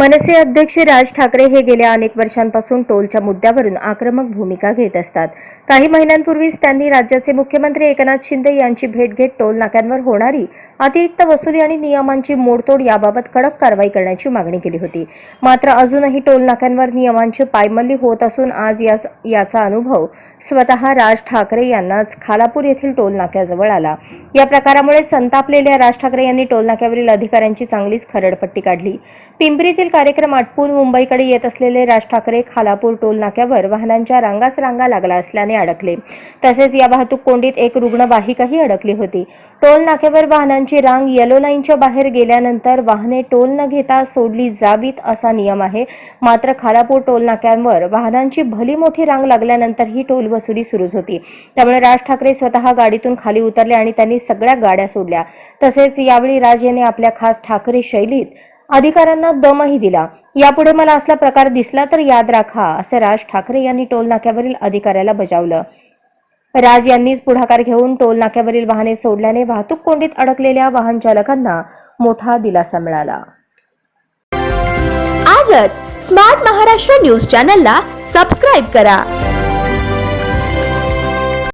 मनसे अध्यक्ष राज ठाकरे हे गेल्या अनेक वर्षांपासून टोलच्या मुद्द्यावरून आक्रमक भूमिका घेत असतात. काही महिन्यांपूर्वीच त्यांनी राज्याचे मुख्यमंत्री एकनाथ शिंदे यांची भेट घेत टोल नाक्यांवर होणारी अतिरिक्त वसुली आणि नियमांची मोडतोड याबाबत कडक कारवाई करण्याची मागणी केली होती. मात्र अजूनही टोल नाक्यांवर नियमांची पायमल्ली होत असून आज याच याचा अनुभव स्वतः राज ठाकरे यांनाच खालापूर येथील टोल नाक्याजवळ आला. या प्रकारामुळे संतापलेल्या राज ठाकरे यांनी टोल नाक्यावरील अधिकाऱ्यांची चांगलीच खरडपट्टी काढली. पिंपरीतील कार्यक्रम आटपून मुंबईकडे येत असलेले राज ठाकरे खालापूर टोल नाक्यावर वाहनांच्या रांगाच रांगा लागला असल्याने अडकले. तसेच या वाहतूक कोंडीत एक रुग्णवाहिकाही अडकली होती. टोल नाक्यावर वाहनांची रांग येलो लाईनच्या बाहेर गेल्यानंतर वाहने टोल न घेता सोडली जावीत असा नियम आहे. मात्र खालापूर टोल नाक्यांवर वाहनांची भली मोठी रांग लागल्यानंतर ही टोल वसुली सुरूच होती. त्यामुळे राज ठाकरे स्वतः गाडीतून खाली उतरले आणि त्यांनी सगळ्या गाड्या सोडल्या. तसेच यावेळी राज यांनी आपल्या खास ठाकरे शैलीत अधिकाऱ्यांना दमही दिला. यापुढे मला असला प्रकार दिसला तर याद राखा असं राज ठाकरे यांनी टोल नाक्यावरील अधिकाऱ्याला बजावलं. राज यांनीच पुढाकार घेऊन टोल नाक्यावरील वाहने सोडल्याने वाहतूक कोंडीत अडकलेल्या वाहन चालकांना मोठा दिलासा मिळाला. आजच स्मार्ट महाराष्ट्र न्यूज चॅनलला सबस्क्राईब करा.